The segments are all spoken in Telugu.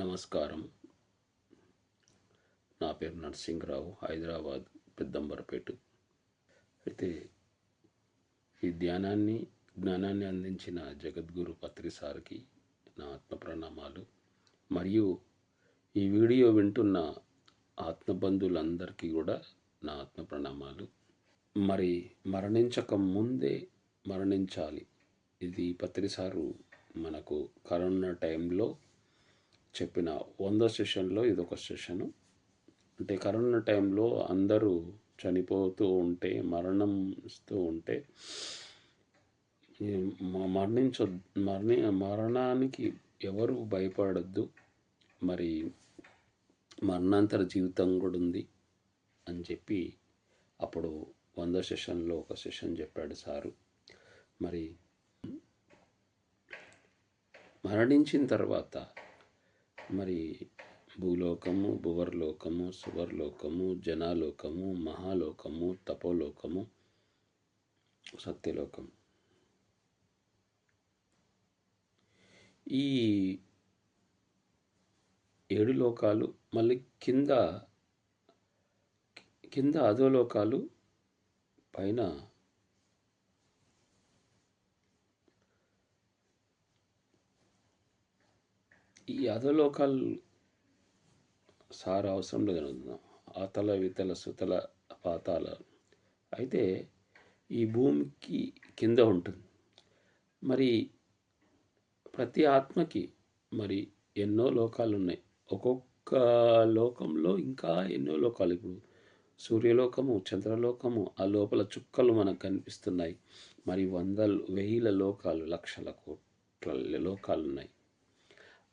నమస్కారం. నా పేరు నరసింహరావు హైదరాబాద్ పెద్దంబరపేట. అయితే ఈ ధ్యానాన్ని జ్ఞానాన్ని అందించిన జగద్గురు పత్రి సార్కి నా ఆత్మ ప్రణామాలు. మరియు ఈ వీడియో వింటున్న ఆత్మబంధువులందరికీ కూడా నా ఆత్మ ప్రణామాలు. మరి మరణించక ముందే మరణించాలి. ఇది పత్రిసారు మనకు కరోనా టైంలో చెప్పిన వంద సెషన్లో ఇదొక సెషను. అంటే కరోనా టైంలో అందరూ చనిపోతూ ఉంటే మరణంస్తూ ఉంటే మరణించ మరణి మరణానికి ఎవరు భయపడద్దు. మరి మరణాంతర జీవితం కూడా ఉంది అని చెప్పి అప్పుడు వంద సెషన్లో ఒక సెషన్ చెప్పాడు సారు. మరి మరణించిన తర్వాత మరి భూలోకము భువర్లోకము సువర్లోకము జనాలోకము మహాలోకము తపోలోకము సత్యలోకం. ఈ ఏడు లోకాలు మళ్ళీ కింద కింద అధోలోకాలు పైన ఈ అధోలోకాలు సార అవసరం లేదని అతల వితల సుతల పాతాల. అయితే ఈ భూమికి కింద ఉంటుంది. మరి ప్రతి ఆత్మకి మరి ఎన్నో లోకాలు ఉన్నాయి. ఒక్కొక్క లోకంలో ఇంకా ఎన్నో లోకాలు ఇప్పుడు. సూర్యలోకము చంద్రలోకము ఆ లోపల చుక్కలు మనకు కనిపిస్తున్నాయి. మరి వందలు వేల లోకాలు లక్షల కోట్ల లోకాలు ఉన్నాయి.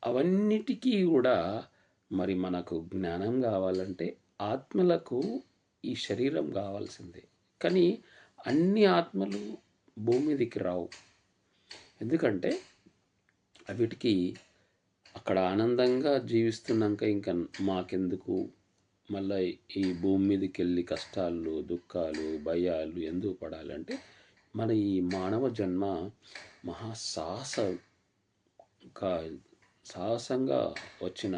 అవన్నిటికీ కూడా మరి మనకు జ్ఞానం కావాలంటే ఆత్మలకు ఈ శరీరం కావాల్సిందే. కానీ అన్ని ఆత్మలు భూమి మీదకి రావు. ఎందుకంటే వీటికి అక్కడ ఆనందంగా జీవిస్తున్నాక ఇంకా మాకెందుకు? మళ్ళీ ఈ భూమి మీదకి వెళ్ళి కష్టాలు దుఃఖాలు భయాలు ఎందుకు పడాలంటే మన ఈ మానవ జన్మ మహాసాహస కా- సాహసంగా వచ్చిన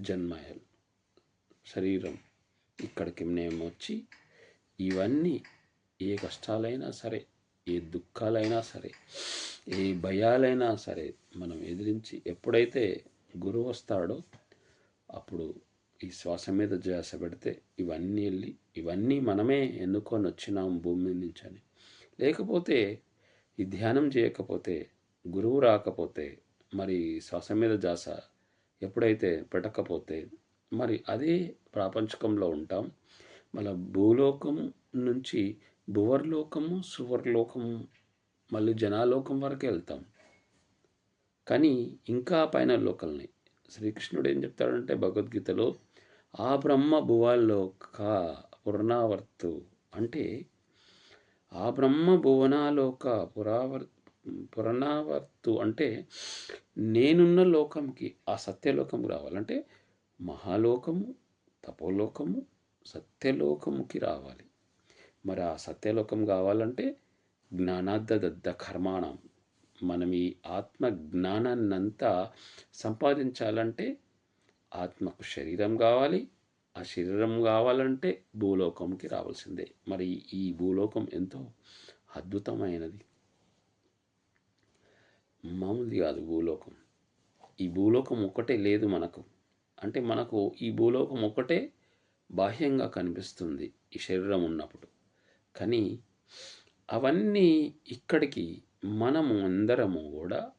జన్మ శరీరం ఇక్కడికి మేము వచ్చి ఇవన్నీ ఏ కష్టాలైనా సరే ఏ దుఃఖాలైనా సరే ఏ భయాలైనా సరే మనం ఎదిరించి ఎప్పుడైతే గురువు వస్తాడో అప్పుడు ఈ శ్వాస మీద ధ్యాస పెడితే ఇవన్నీ వెళ్ళి ఇవన్నీ మనమే ఎన్నుకొని వచ్చినాం భూమి నుంచి అని. లేకపోతే ఈ ధ్యానం చేయకపోతే గురువు రాకపోతే మరి శ్వాస మీద జాస ఎప్పుడైతే పెట్టకపోతే మరి అదే ప్రాపంచకంలో ఉంటాం. మళ్ళీ భూలోకం నుంచి భువర్లోకము సువర్లోకము మళ్ళీ జనాలోకం వరకు వెళ్తాం. కానీ ఇంకా పైన లోకల్ని శ్రీకృష్ణుడు ఏం చెప్తాడంటే భగవద్గీతలో ఆ బ్రహ్మ భువాల్లోక పురణావర్తు అంటే ఆ బ్రహ్మ భువనాలోక పురావర్ పురణావర్తు అంటే నేనున్న లోకంకి ఆ సత్యలోకం రావాలంటే మహాలోకము తపోలోకము సత్యలోకముకి రావాలి. మరి ఆ సత్యలోకం కావాలంటే జ్ఞానాద్దదద్ద కర్మాణం. మనం ఈ ఆత్మ జ్ఞానాన్నంతా సంపాదించాలంటే ఆత్మకు శరీరం కావాలి. ఆ శరీరం కావాలంటే భూలోకంకి రావాల్సిందే. మరి ఈ భూలోకం ఎంతో అద్భుతమైనది. మామూలుది కాదు భూలోకం. ఈ భూలోకం ఒక్కటే లేదు మనకు. అంటే మనకు ఈ భూలోకం ఒక్కటే బాహ్యంగా కనిపిస్తుంది ఈ శరీరం ఉన్నప్పుడు. కానీ అవన్నీ ఇక్కడికి మనము అందరము కూడా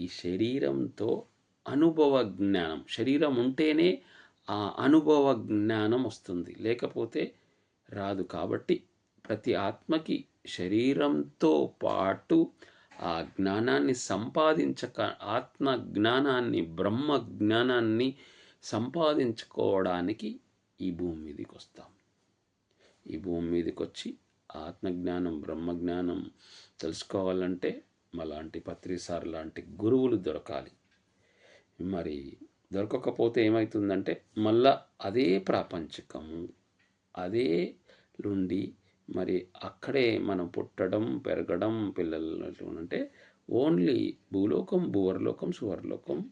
ఈ శరీరంతో అనుభవ జ్ఞానం శరీరం ఉంటేనే ఆ అనుభవ జ్ఞానం వస్తుంది. లేకపోతే రాదు. కాబట్టి ప్రతి ఆత్మకి శరీరంతో పాటు ఆ జ్ఞానాన్ని సంపాదించక ఆత్మ జ్ఞానాన్ని బ్రహ్మ జ్ఞానాన్ని సంపాదించుకోవడానికి ఈ భూమి మీదకి వస్తాం ఈ భూమి మీదకి వచ్చి ఆత్మజ్ఞానం బ్రహ్మజ్ఞానం తెలుసుకోవాలంటే మలాంటి పత్రిసార్ లాంటి గురువులు దొరకాలి. మరి దొరకకపోతే ఏమవుతుందంటే మళ్ళా అదే ప్రాపంచికము అదే నుండి మరి అక్కడే మనం పుట్టడం పెరగడం పిల్లలు అంటే ఓన్లీ భూలోకం భూవర్లోకం సువర్లోకం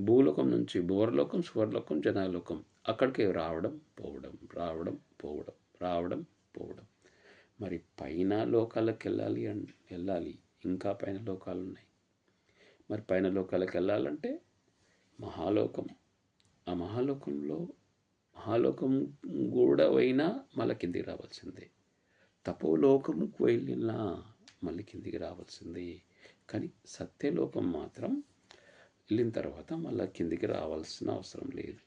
భూలోకం నుంచి భువర్లోకం సువర్లోకం జనాలోకం అక్కడికి రావడం పోవడం రావడం పోవడం రావడం పోవడం. మరి పైన లోకాలకు వెళ్ళాలి వెళ్ళాలి. ఇంకా పైన లోకాలు ఉన్నాయి. మరి పైన లోకాలకు వెళ్ళాలంటే మహాలోకం. ఆ మహాలోకంలో మహాలోకం కూడా మళ్ళీ కిందికి రావాల్సిందే. తపోలోకముకు వెళ్ళినా మళ్ళీ కిందికి రావాల్సిందే. కానీ సత్యలోకం మాత్రం వెళ్ళిన తర్వాత మళ్ళీ కిందికి రావాల్సిన అవసరం లేదు.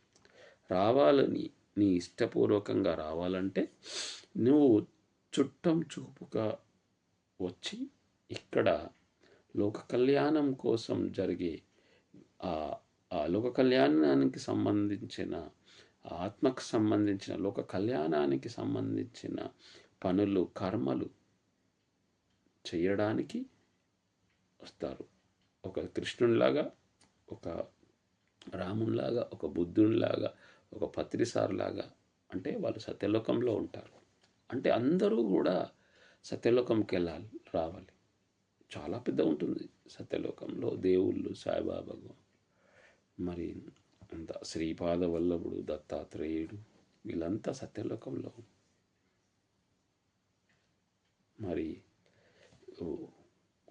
రావాలని నీ ఇష్టపూర్వకంగా రావాలంటే నువ్వు చుట్టం చూపుగా వచ్చి ఇక్కడ లోక కళ్యాణం కోసం జరిగే ఆ లోక కళ్యాణానికి సంబంధించిన ఆత్మకు సంబంధించిన లోక కళ్యాణానికి సంబంధించిన పనులు కర్మలు చేయడానికి వస్తారు. ఒక కృష్ణునిలాగా ఒక రామునిలాగా ఒక బుద్ధునిలాగా ఒక పత్రిసారులాగా అంటే వాళ్ళు సత్యలోకంలో ఉంటారు. అంటే అందరూ కూడా సత్యలోకంకి వెళ్ళాలి రావాలి. చాలా పెద్ద ఉంటుంది సత్యలోకంలో దేవుళ్ళు సాయిబాబాకు మరి అంత శ్రీపాద వల్లభుడు దత్తాత్రేయుడు వీళ్ళంతా సత్యలోకంలో. మరి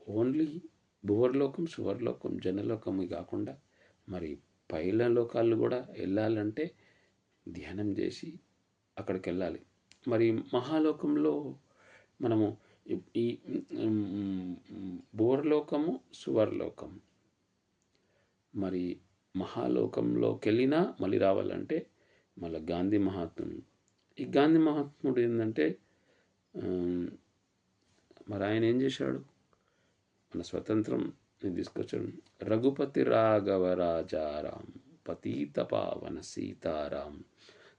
ఓన్లీ భువర్లోకం సువర్లోకం జనలోకం కాకుండా మరి పైల లోకాలు కూడా వెళ్ళాలంటే ధ్యానం చేసి అక్కడికి వెళ్ళాలి. మరి మహాలోకంలో మనము ఈ భువర్లోకము సువర్లోకం. మరి మహాలోకంలోకి వెళ్ళినా మళ్ళీ రావాలంటే మళ్ళీ గాంధీ మహాత్ముడు ఈ గాంధీ మహాత్ముడు ఏంటంటే మరి ఆయన ఏం చేశాడు? మన స్వతంత్రం తీసుకొచ్చాడు రఘుపతి రాఘవ రాజారాం పతీత పావన సీతారాం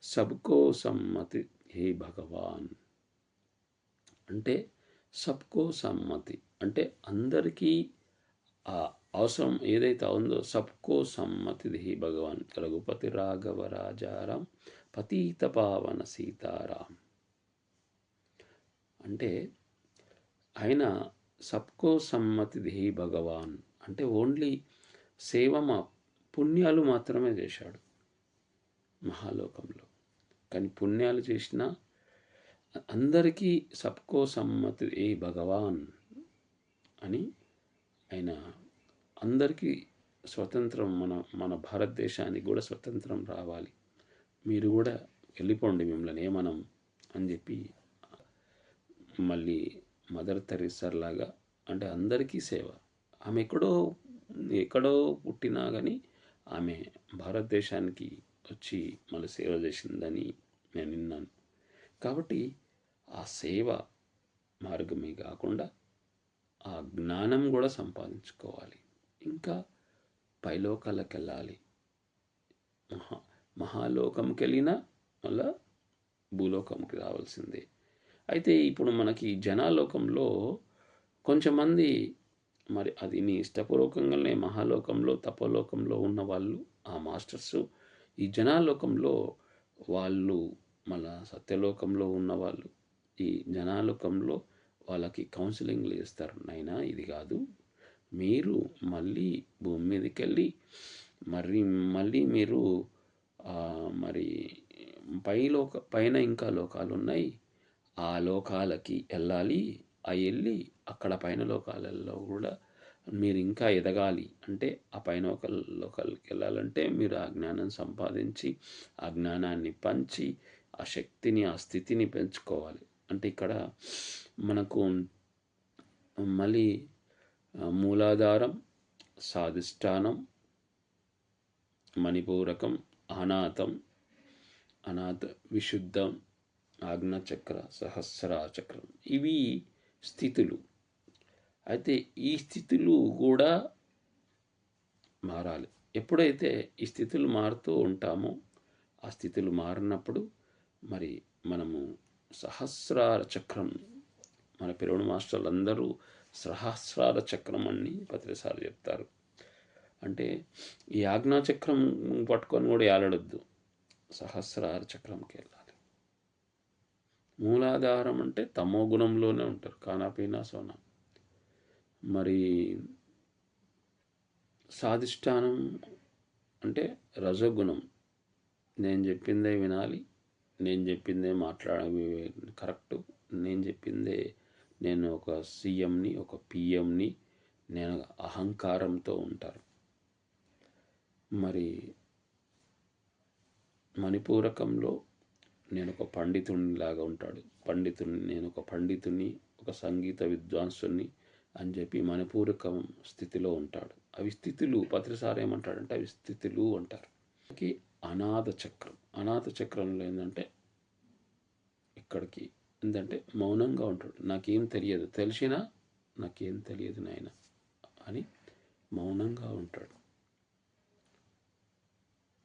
సబ్కో సమ్మతి హే భగవాన్. అంటే సబ్కో సమ్మతి. అంటే అందరికీ ఆ అవసరం ఏదైతే ఉందో సబ్కో సమ్మతి భగవాన్ రఘుపతి రాఘవ రాజారాం పతీత పావన సీతారాం. అంటే ఆయన సబ్కో సమ్మతి భగవాన్ అంటే ఓన్లీ సేవ మా పుణ్యాలు మాత్రమే చేశాడు మహాలోకంలో. కానీ పుణ్యాలు చేసిన అందరికీ సబ్కో సమ్మతి ఏ భగవాన్ అని ఆయన అందరికీ స్వతంత్రం మన మన భారతదేశానికి కూడా స్వతంత్రం రావాలి. మీరు కూడా వెళ్ళిపోండి మిమ్మల్ని ఏమనం అని చెప్పి మళ్ళీ మదర్ తెరీసర్ లాగా అంటే అందరికీ సేవ. ఆమె ఎక్కడో ఎక్కడో పుట్టినా కానీ ఆమె భారతదేశానికి వచ్చి మళ్ళీ సేవ చేసిందని నేను విన్నాను. కాబట్టి ఆ సేవ మార్గమే కాకుండా ఆ జ్ఞానం కూడా సంపాదించుకోవాలి. ఇంకా పైలోకాలకు వెళ్ళాలి మహా మహాలోకంకి వెళ్ళినా మళ్ళా భూలోకంకి రావాల్సిందే. అయితే ఇప్పుడు మనకి జనాలోకంలో కొంచెమంది మరి అది నీ ఇష్టపూర్వకంగానే మహాలోకంలో తపలోకంలో ఉన్న వాళ్ళు ఆ మాస్టర్స్ ఈ జనాలోకంలో వాళ్ళు మన సత్యలోకంలో ఉన్నవాళ్ళు ఈ జనాలోకంలో వాళ్ళకి కౌన్సిలింగ్లు ఇస్తారు నైనా ఇది కాదు. మీరు మళ్ళీ భూమి మీదకి వెళ్ళి మరి మళ్ళీ మీరు మరి పై లోక పైన ఇంకా లోకాలు ఉన్నాయి ఆ లోకాలకి వెళ్ళాలి. ఆ వెళ్ళి అక్కడ పైన లోకాలలో కూడా మీరు ఇంకా ఎదగాలి. అంటే ఆ పైన ఒక లోకాలకి వెళ్ళాలంటే మీరు ఆ జ్ఞానం సంపాదించి ఆ జ్ఞానాన్ని పంచి ఆ శక్తిని ఆ స్థితిని పెంచుకోవాలి. అంటే ఇక్కడ మనకు మళ్ళీ మూలాధారం సాధిష్టానం మణిపూరకం అనాథం అనాథ విశుద్ధం ఆగ్నచక్ర సహస్రచక్రం. ఇవి స్థితులు. అయితే ఈ స్థితులు కూడా మారాలి. ఎప్పుడైతే ఈ స్థితులు మారుతూ ఉంటామో ఆ స్థితులు మారినప్పుడు మరి మనము సహస్రార చక్రం మన పిరవడు మాస్టర్లు అందరూ సహస్రార చక్రం అని పత్రిసార్లు చెప్తారు. అంటే ఈ ఆజ్ఞాచక్రం పట్టుకొని కూడా ఏలడొద్దు. సహస్రార చక్రంకి వెళ్ళాలి మూలాధారం అంటే తమో గుణంలోనే ఉంటారు. కానాపీనా సోనా. మరి సాధిష్టానం అంటే రజగుణం. నేను చెప్పిందే వినాలి నేను చెప్పిందే మాట్లాడ కరెక్ట్ నేను చెప్పిందే నేను ఒక సీఎంని ఒక పిఎంని నేను అహంకారంతో ఉంటారు. మరి మణిపూరకంలో నేను ఒక పండితుని లాగా ఉంటాడు. పండితుని నేను ఒక పండితుని ఒక సంగీత విద్వాంసుని అని చెప్పి మణిపూరకం స్థితిలో ఉంటాడు. అవి స్థితులు పత్రిసారి ఏమంటాడంటే అవి స్థితులు అంటారు. అనాథ చక్రం. అనాథ చక్రంలో ఏంటంటే ఇక్కడికి ఏంటంటే మౌనంగా ఉంటాడు. నాకేం తెలియదు. తెలిసినా నాకేం తెలియదు నాయన అని మౌనంగా ఉంటాడు.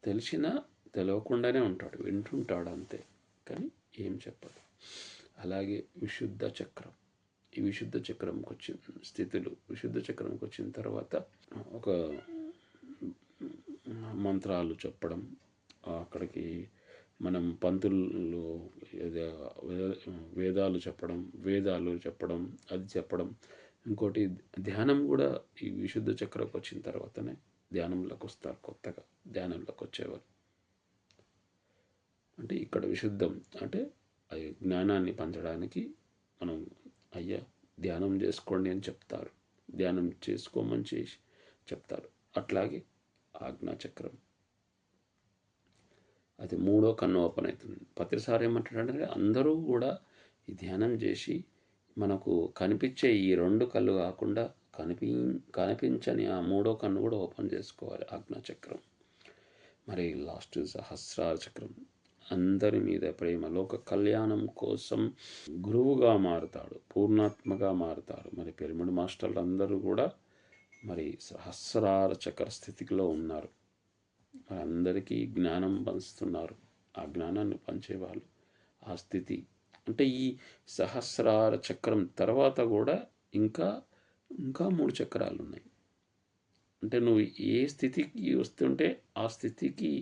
తెలిసినా తెలియకుండానే ఉంటాడు. వింటుంటాడు అంతే. కానీ ఏం చెప్పదు. అలాగే విశుద్ధ చక్రం. ఈ విశుద్ధ చక్రంకి వచ్చిన స్థితులు విశుద్ధ చక్రంకి వచ్చిన తర్వాత ఒక మంత్రాలు చెప్పడం అక్కడికి మనం పంతులు వేదాలు చెప్పడం వేదాలు చెప్పడం అది చెప్పడం. ఇంకోటి ధ్యానం కూడా ఈ విశుద్ధ చక్రకు వచ్చిన తర్వాతనే ధ్యానంలోకి వస్తారు కొత్తగా ధ్యానంలోకి వచ్చేవారు. అంటే ఇక్కడ విశుద్ధం అంటే అది జ్ఞానాన్ని పంచడానికి మనం అయ్యా ధ్యానం చేసుకోండి అని చెప్తారు. ధ్యానం చేసుకోమని చేసి చెప్తారు. అట్లాగే ఆజ్ఞాచక్రం. అది మూడో కన్ను ఓపెన్ అవుతుంది. ప్రతిసారి ఏమంటాడంటే అందరూ కూడా ఈ ధ్యానం చేసి మనకు కనిపించే ఈ రెండు కళ్ళు కాకుండా కనిపి కనిపించని ఆ మూడో కన్ను కూడా ఓపెన్ చేసుకోవాలి ఆజ్ఞాచక్రం మరి లాస్ట్ సహస్రార చక్రం. అందరి మీద ప్రేమ లోక కళ్యాణం కోసం గురువుగా మారుతాడు పూర్ణాత్మగా మారుతాడు. మరి పెరుమిడి మాస్టర్లు అందరూ కూడా మరి సహస్రార చక్ర స్థితిలో ఉన్నారు. మరి అందరికీ జ్ఞానం పంచుతున్నారు. ఆ జ్ఞానాన్ని పంచేవాళ్ళు ఆ స్థితి. అంటే ఈ సహస్రార చక్రం తర్వాత కూడా ఇంకా ఇంకా మూడు చక్రాలు ఉన్నాయి అంటే నువ్వు ఏ స్థితికి వస్తుంటే ఆ స్థితికి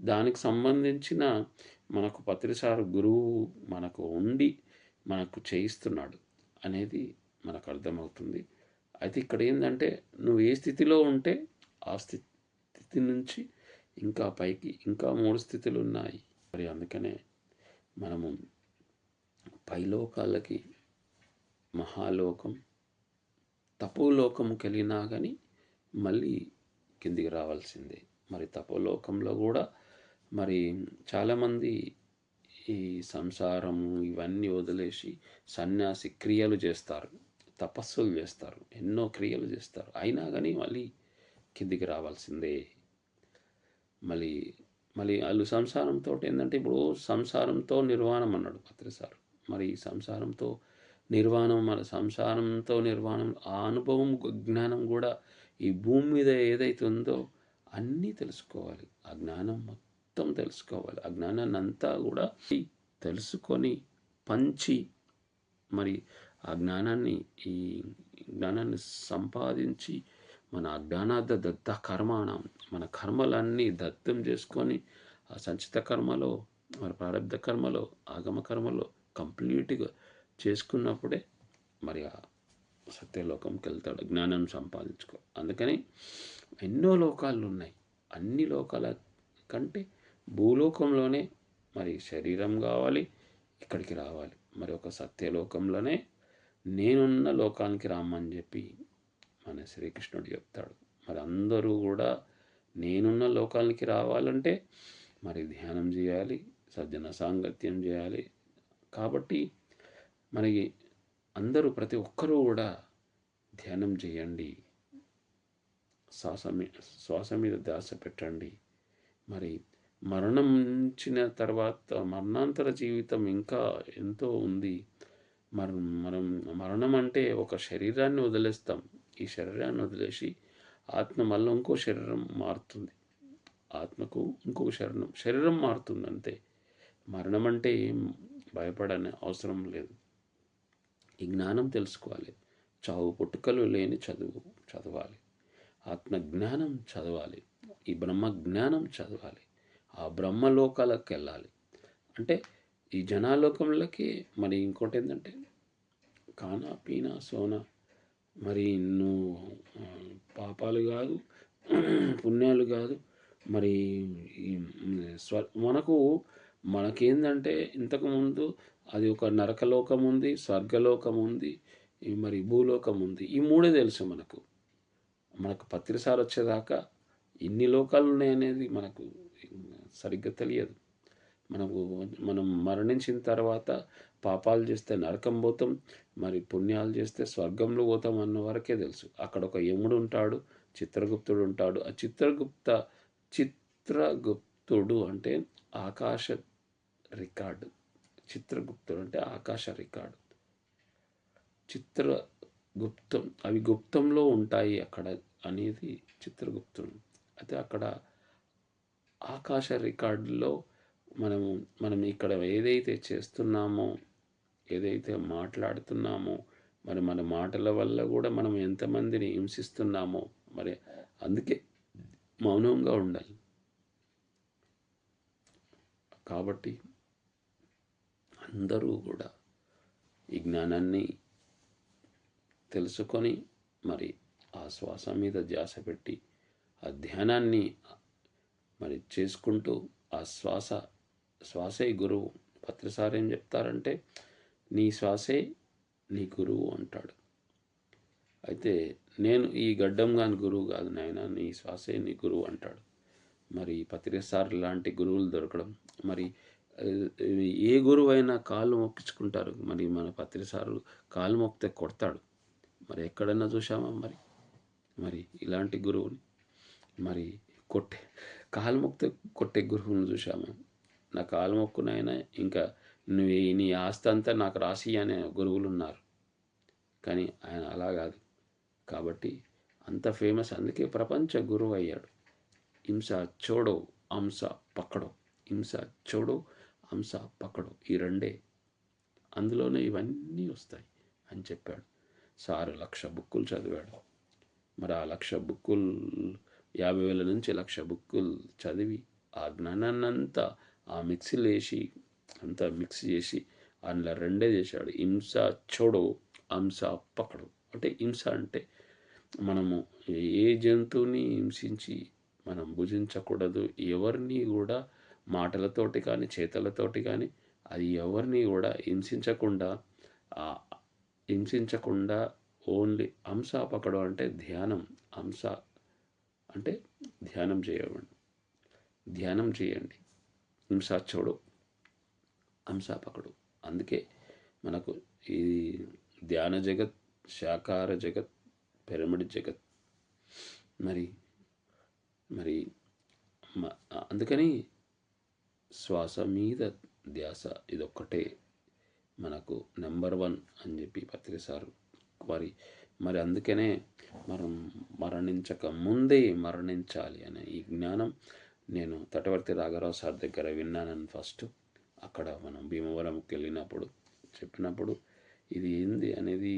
దానికి సంబంధించిన మనకు పత్రిసారు గురువు మనకు ఉండి మనకు చేయిస్తున్నాడు అనేది మనకు అర్థమవుతుంది. అయితే ఇక్కడ ఏంటంటే నువ్వు ఏ స్థితిలో ఉంటే ఆ స్థితి నుంచి ఇంకా పైకి ఇంకా మూడు స్థితులు ఉన్నాయి మరి అందుకనే మనము పైలోకాలకి మహాలోకం తపోలోకముకి కలిగినా కానీ మళ్ళీ కిందికి రావాల్సిందే. మరి తపోలోకంలో కూడా మరి చాలామంది ఈ సంసారము ఇవన్నీ వదిలేసి సన్యాసి క్రియలు చేస్తారు తపస్సులు చేస్తారు ఎన్నో క్రియలు చేస్తారు. అయినా కానీ మళ్ళీ కిందికి రావాల్సిందే. మళ్ళీ మళ్ళీ వాళ్ళు సంసారంతో ఏంటంటే ఇప్పుడు సంసారంతో నిర్వాణం అన్నాడు పత్రిసారు మరి సంసారంతో నిర్వాణం మన సంసారంతో నిర్వాణం ఆ అనుభవం జ్ఞానం కూడా ఈ భూమి మీద ఏదైతే ఉందో అన్నీ తెలుసుకోవాలి. ఆ జ్ఞానం మొత్తం తెలుసుకోవాలి. ఆ జ్ఞానాన్ని అంతా కూడా తెలుసుకొని పంచి మరి ఆ జ్ఞానాన్ని ఈ జ్ఞానాన్ని సంపాదించి మన అజ్ఞానార్థ దత్త కర్మాణం మన కర్మలన్నీ దత్తం చేసుకొని ఆ సంచిత కర్మలో మరి ప్రారంభ కర్మలో ఆగమ కర్మలో కంప్లీట్గా చేసుకున్నప్పుడే మరి ఆ సత్యలోకంకి వెళ్తాడు. జ్ఞానం సంపాదించుకో. అందుకని ఎన్నో లోకాలు ఉన్నాయి అన్ని లోకాల కంటే భూలోకంలోనే మరి శరీరం కావాలి ఇక్కడికి రావాలి. మరి ఒక సత్యలోకంలోనే నేనున్న లోకానికి రామని చెప్పి అని శ్రీకృష్ణుడు చెప్తాడు. మరి అందరూ కూడా నేనున్న లోకానికి రావాలంటే మరి ధ్యానం చేయాలి సజ్జన సాంగత్యం చేయాలి. కాబట్టి మరి అందరూ ప్రతి ఒక్కరూ కూడా ధ్యానం చేయండి. శ్వాస శ్వాస మీద ధ్యాస పెట్టండి. మరి మరణించిన తర్వాత మరణాంతర జీవితం ఇంకా ఎంతో ఉంది. మరి మనం మరణం అంటే ఒక శరీరాన్ని వదిలేస్తాం. ఈ శరీరాన్ని వదిలేసి ఆత్మ మళ్ళీ ఇంకో శరీరం మారుతుంది. ఆత్మకు ఇంకొక శరణం శరీరం మారుతుంది అంతే మరణం అంటే ఏం భయపడని అవసరం లేదు. ఈ జ్ఞానం తెలుసుకోవాలి. చావు పుట్టుకలు లేని చదువు చదవాలి. ఆత్మ జ్ఞానం చదవాలి. ఈ బ్రహ్మ జ్ఞానం చదవాలి. ఆ బ్రహ్మలోకాలకు వెళ్ళాలి. అంటే ఈ జనాలోకంలోకి మరి ఇంకోటి ఏంటంటే కానా పీనా సోనా మరి నువ్వు పాపాలు కాదు పుణ్యాలు కాదు మరి స్వ మనకు మనకేందంటే ఇంతకుముందు అది ఒక నరకలోకం ఉంది స్వర్గలోకం ఉంది మరి భూలోకం ఉంది ఈ మూడే తెలుసు మనకు. మనకు పత్రిసారి వచ్చేదాకా ఎన్ని లోకాలు ఉన్నాయనేది మనకు సరిగ్గా తెలియదు. మనకు మనం మరణించిన తర్వాత పాపాలు చేస్తే నరకం పోతాం మరి పుణ్యాలు చేస్తే స్వర్గంలో పోతాం అన్న వరకే తెలుసు. అక్కడ ఒక యముడు ఉంటాడు చిత్రగుప్తుడు ఉంటాడు. ఆ చిత్రగుప్త చిత్రగుప్తుడు అంటే ఆకాశ రికార్డు. చిత్రగుప్తుడు అంటే ఆకాశ రికార్డు. చిత్రగుప్తం అవి గుప్తంలో ఉంటాయి అక్కడ అనేది చిత్రగుప్తుడు. అయితే అక్కడ ఆకాశ రికార్డులో మనము మనం ఇక్కడ ఏదైతే చేస్తున్నామో ఏదైతే మాట్లాడుతున్నామో మరి మన మాటల వల్ల కూడా మనం ఎంతమందిని హింసిస్తున్నామో మరి అందుకే మౌనంగా ఉండాలి. కాబట్టి అందరూ కూడా ఈ జ్ఞానాన్ని తెలుసుకొని మరి ఆ శ్వాస మీద ధ్యాస పెట్టి ఆ ధ్యానాన్ని మరి చేసుకుంటూ ఆ శ్వాస శ్వాసే గురువు. పత్రిసారి ఏం చెప్తారంటే నీ శ్వాసే నీ గురువు అంటాడు. అయితే నేను ఈ గడ్డం కాని గురువు కాదు నాయన నీ శ్వాసే నీ గురువు అంటాడు. మరి పత్రిసార్ లాంటి గురువులు దొరకడం మరి ఏ గురువు అయినా కాళ్ళు మొక్కించుకుంటారు మరి మన పత్రిసారు కాళ్ళు మొక్కితే కొడతాడు. మరి ఎక్కడైనా చూసామా మరి? మరి ఇలాంటి గురువుని. మరి కొట్టే కాలు మొక్కితే కొట్టే గురువుని చూసామా నా కాలు మొక్కునైనా ఇంకా నువ్వు నీ ఆస్తి అంతా నాకు రాసి అనే గురువులు ఉన్నారు. కానీ ఆయన అలా కాదు. కాబట్టి అంత ఫేమస్ అందుకే ప్రపంచ గురువు అయ్యాడు. హింస చోడో అంశ పక్కడో హింస చోడో అంశ పక్కడో ఈ రెండే అందులోనే ఇవన్నీ వస్తాయి అని చెప్పాడు. సారు లక్ష బుక్కులు చదివాడు. మరి ఆ లక్ష బుక్కులు యాభై వేల నుంచి లక్ష బుక్కులు చదివి ఆ జ్ఞానాన్నంతా మిక్సీలో వేసి అంతా మిక్స్ చేసి అందులో రెండే చేశాడు. హింస చోడు అంశ పకడు అంటే హింస అంటే మనము ఏ జంతువుని హింసించి మనం భుజించకూడదు. ఎవరిని కూడా మాటలతోటి కానీ చేతలతోటి కానీ అది ఎవరిని కూడా హింసించకుండా హింసించకుండా ఓన్లీ అంశ పకడు అంటే ధ్యానం. అంశ అంటే ధ్యానం చేయవండి ధ్యానం చేయండి. హింసాచోడు హింసాపకుడు అందుకే మనకు ఈ ధ్యాన జగత్ శాకార జగత్ పిరమిడ్ జగత్ మరి మరి అందుకని శ్వాస మీద ధ్యాస ఇదొక్కటే మనకు నెంబర్ వన్ అని చెప్పి పత్రిక సారు వారి. మరి అందుకనే మనం మరణించక ముందే మరణించాలి అనే ఈ జ్ఞానం నేను తటవర్తి రాఘరావు సార్ దగ్గర విన్నానని ఫస్ట్. అక్కడ మనం భీమవరంకి వెళ్ళినప్పుడు చెప్పినప్పుడు ఇది ఏంది అనేది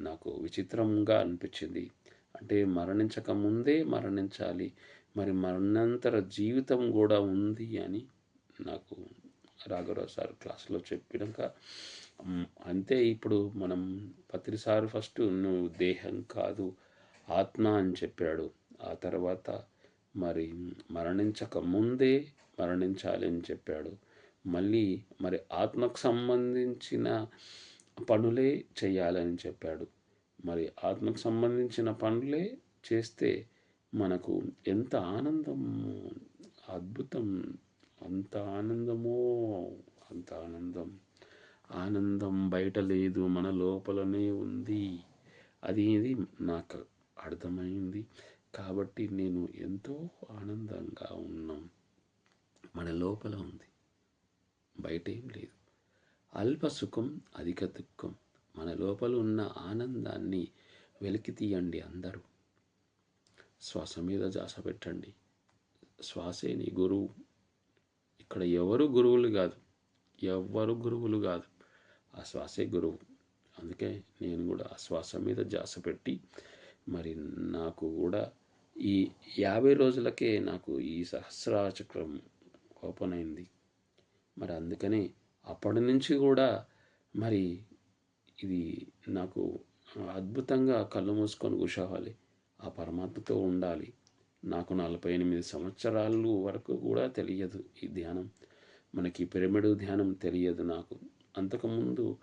నాకు విచిత్రంగా అనిపించింది. అంటే మరణించక ముందే మరణించాలి మరి మరణాంతర జీవితం కూడా ఉంది అని నాకు రాఘవరావు సార్ క్లాస్లో చెప్పినాక అంతే ఇప్పుడు మనం పత్రిసారి ఫస్ట్ నువ్వు దేహం కాదు ఆత్మ అని చెప్పాడు. ఆ తర్వాత మరి మరణించక ముందే మరణించాలి అని చెప్పాడు. మళ్ళీ మరి ఆత్మకు సంబంధించిన పనులే చేయాలని చెప్పాడు. మరి ఆత్మకు సంబంధించిన పనులే చేస్తే మనకు ఎంత ఆనందం అద్భుతం అంత ఆనందమో అంత ఆనందం. ఆనందం బయట లేదు మన లోపలనే ఉంది. అది ఇది నాకు అర్థమైంది. కాబట్టి నేను ఎంతో ఆనందంగా ఉన్నాం. మన లోపల ఉంది. బయట ఏం లేదు. అల్ప సుఖం అధిక దుఃఖం. మన లోపల ఉన్న ఆనందాన్ని వెలికి తీయండి అందరూ. శ్వాస మీద జాస పెట్టండి. శ్వాసే నీ గురువు. ఇక్కడ ఎవరు గురువులు కాదు. ఎవ్వరు గురువులు కాదు. ఆ శ్వాసే గురువు. అందుకే నేను కూడా ఆ శ్వాస మీద జాస పెట్టి మరి నాకు కూడా ఈ యాభై రోజులకే నాకు ఈ సహస్రాచక్రం ఓపెన్ అయింది మరి అందుకనే అప్పటి నుంచి కూడా మరి ఇది నాకు అద్భుతంగా కళ్ళు మూసుకొని కూర్చోవాలి. ఆ పరమాత్మతో ఉండాలి. నాకు నలభై ఎనిమిది సంవత్సరాలు వరకు కూడా తెలియదు ఈ ధ్యానం. మనకి పిరమిడ్ ధ్యానం తెలియదు నాకు. అంతకుముందు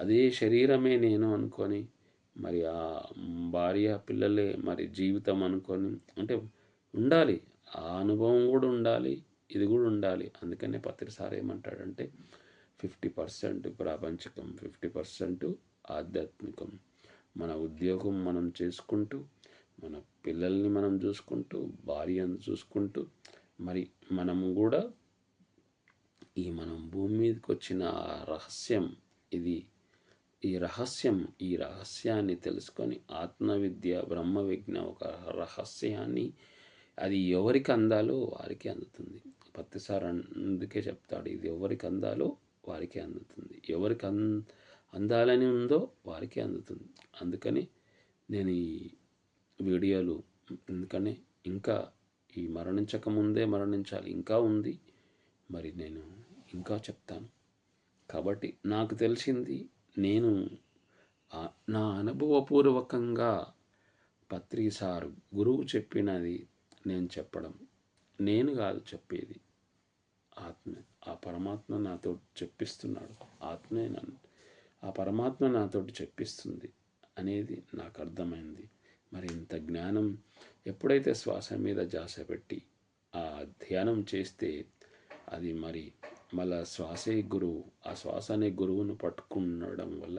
అదే శరీరమే నేను అనుకొని మరి ఆ భార్య పిల్లలే మరి జీవితం అనుకొని అంటే ఉండాలి. ఆ అనుభవం కూడా ఉండాలి. ఇది కూడా ఉండాలి. అందుకనే పత్రిసార్ ఏమంటాడంటే ఫిఫ్టీ పర్సెంట్ ప్రాపంచికం ఫిఫ్టీ పర్సెంట్ ఆధ్యాత్మికం. మన ఉద్యోగం మనం చేసుకుంటూ మన పిల్లల్ని మనం చూసుకుంటూ భార్యను చూసుకుంటూ మరి మనం కూడా ఈ మనం భూమి మీదకి వచ్చిన రహస్యం ఇది ఈ రహస్యం ఈ రహస్యాన్ని తెలుసుకొని ఆత్మవిద్య బ్రహ్మ విజ్ఞ ఒక రహస్యాన్ని అది ఎవరికి అందాలో వారికి అందుతుంది. పత్తిసార్ అందుకే చెప్తాడు ఇది ఎవరికి అందాలో వారికి అందుతుంది. ఎవరికి అన్ అందాలని ఉందో వారికి అందుతుంది. అందుకని నేను ఈ వీడియోలు ఎందుకని ఇంకా ఈ మరణించక ముందే మరణించాలి ఇంకా ఉంది. మరి నేను ఇంకా చెప్తాను. కాబట్టి నాకు తెలిసింది నేను నా అనుభవపూర్వకంగా పత్రి సారు గురువు చెప్పినది నేను చెప్పడం. నేను కాదు చెప్పేది. ఆత్మ ఆ పరమాత్మ నాతో చెప్పిస్తున్నాడు. ఆత్మే నన్ను ఆ పరమాత్మ నాతో చెప్పిస్తుంది అనేది నాకు అర్థమైంది. మరి ఇంత జ్ఞానం ఎప్పుడైతే శ్వాస మీద జాస పెట్టి ఆ ధ్యానం చేస్తే అది మరి మళ్ళా శ్వాసే గురువు. ఆ శ్వాస అనే గురువును పట్టుకుండడం వల్ల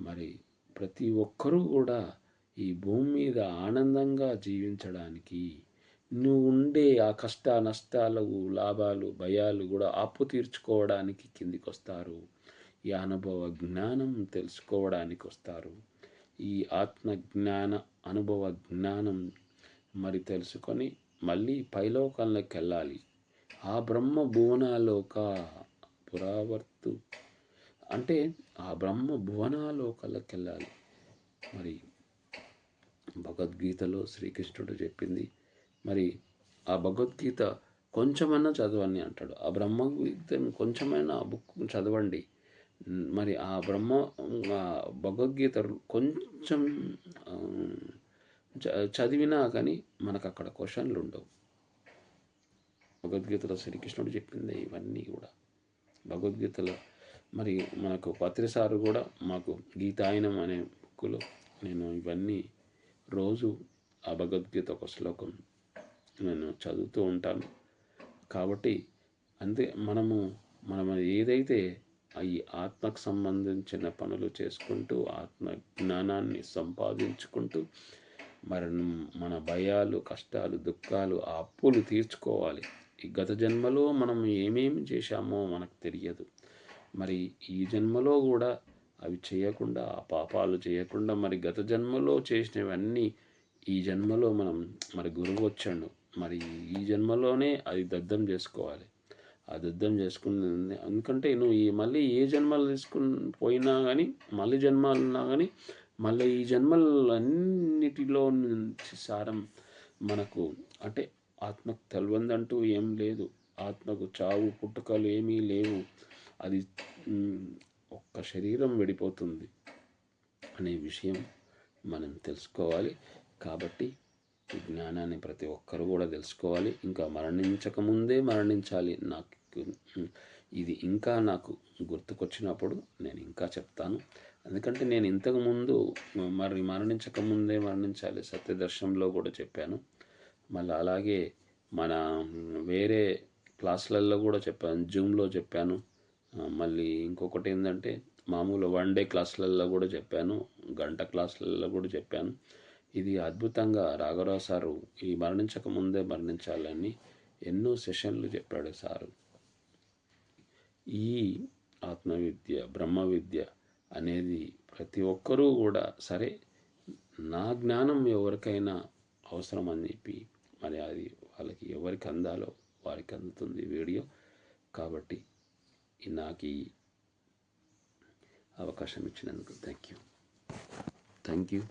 మరి ప్రతి ఒక్కరూ కూడా ఈ భూమి మీద ఆనందంగా జీవించడానికి నువ్వు ఉండే ఆ కష్ట నష్టాలు లాభాలు భయాలు కూడా అప్పు తీర్చుకోవడానికి కిందికి వస్తారు ఈ అనుభవ జ్ఞానం తెలుసుకోవడానికి వస్తారు. ఈ ఆత్మ జ్ఞాన అనుభవ జ్ఞానం మరి తెలుసుకొని మళ్ళీ పైలోకంలోకి వెళ్ళాలి. ఆ బ్రహ్మ భువనాలోక పురావర్తు అంటే ఆ బ్రహ్మ భువనాలోకలకి వెళ్ళాలి మరి భగవద్గీతలో శ్రీకృష్ణుడు చెప్పింది మరి ఆ భగవద్గీత కొంచెమైనా చదవండి అంటాడు. ఆ బ్రహ్మగీత కొంచెమైనా ఆ బుక్ చదవండి. మరి ఆ బ్రహ్మ ఆ భగవద్గీత కొంచెం చ- చదివినా కానీ మనకు అక్కడ క్వశ్చన్లు ఉండవు భగవద్గీతలో శ్రీకృష్ణుడు చెప్పింది ఇవన్నీ కూడా. భగవద్గీతలో మరి మనకు పత్రిసారు కూడా మాకు గీతాయనం అనే బుక్కులో నేను ఇవన్నీ రోజు ఆ భగవద్గీత ఒక శ్లోకం నేను చదువుతూ ఉంటాను. కాబట్టి అంతే మనము మనం ఏదైతే ఈ ఆత్మకు సంబంధించిన పనులు చేసుకుంటూ ఆత్మ జ్ఞానాన్ని సంపాదించుకుంటూ మరి మన భయాలు కష్టాలు దుఃఖాలు ఆ అప్పులు తీర్చుకోవాలి. ఈ గత జన్మలో మనం ఏమేమి చేశామో మనకు తెలియదు. మరి ఈ జన్మలో కూడా అవి చేయకుండా ఆ పాపాలు చేయకుండా మరి గత జన్మలో చేసినవన్నీ ఈ జన్మలో మనం మరి గురువు వచ్చాడు. మరి ఈ జన్మలోనే అది దద్దం చేసుకోవాలి. ఆ దద్దం చేసుకుని ఎందుకంటే నువ్వు ఈ మళ్ళీ ఏ జన్మలు తీసుకుని పోయినా కానీ మళ్ళీ జన్మలు ఉన్నా కానీ మళ్ళీ ఈ జన్మలన్నిటిలో నుంచి సారం మనకు అంటే ఆత్మకు తెలియందంటూ ఏం లేదు. ఆత్మకు చావు పుట్టుకలు ఏమీ లేవు. అది ఒక్క శరీరం విడిపోతుంది అనే విషయం మనం తెలుసుకోవాలి. కాబట్టి ఈ జ్ఞానాన్ని ప్రతి ఒక్కరు కూడా తెలుసుకోవాలి. ఇంకా మరణించక ముందే మరణించాలి. నాకు ఇది ఇంకా నాకు గుర్తుకొచ్చినప్పుడు నేను ఇంకా చెప్తాను. ఎందుకంటే నేను ఇంతకుముందు మరి మరణించక ముందే మరణించాలి. సత్యదర్శనంలో కూడా చెప్పాను. మళ్ళీ అలాగే మన వేరే క్లాసులలో కూడా చెప్పాను జూమ్లో చెప్పాను. మళ్ళీ ఇంకొకటి ఏంటంటే మామూలు వన్ డే క్లాసులలో కూడా చెప్పాను గంట క్లాసులలో కూడా చెప్పాను. ఇది అద్భుతంగా రాఘవరావు సారు ఈ మరణించక ముందే మరణించాలని ఎన్నో సెషన్లు చెప్పాడు సారు. ఈ ఆత్మవిద్య బ్రహ్మ విద్య అనేది ప్రతి ఒక్కరూ కూడా సరే నా జ్ఞానం ఎవరికైనా అవసరం అని చెప్పి మరి అది వాళ్ళకి ఎవరికి అందాలో వారికి అందుతుంది వీడియో. కాబట్టి నాకు ఈ అవకాశం ఇచ్చినందుకు థ్యాంక్ యూ. Thank you.